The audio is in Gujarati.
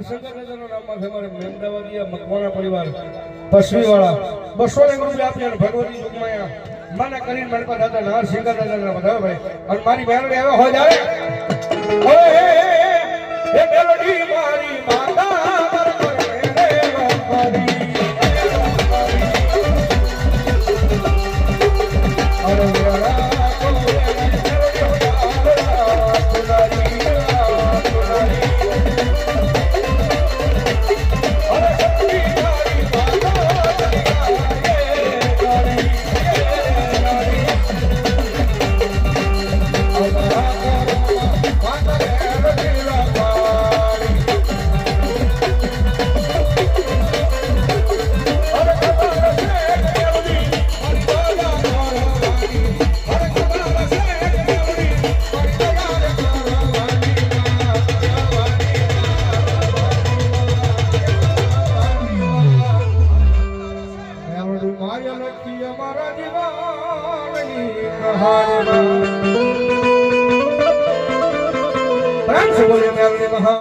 નારશંકરનગરના નામમાં છે મારે મકવાણા પરિવાર પશ્ચીવાળા બસો ને રૂપિયા આપી અને ભગવતી ચૂકમાયા મને કરીને મારી પાસે હતા નારશંકરનગરના બધા ભાઈ અને મારી મેલડી આવ્યો હોય ત્યારે મહાન. પરમ સુગુણ મેળવી મહાન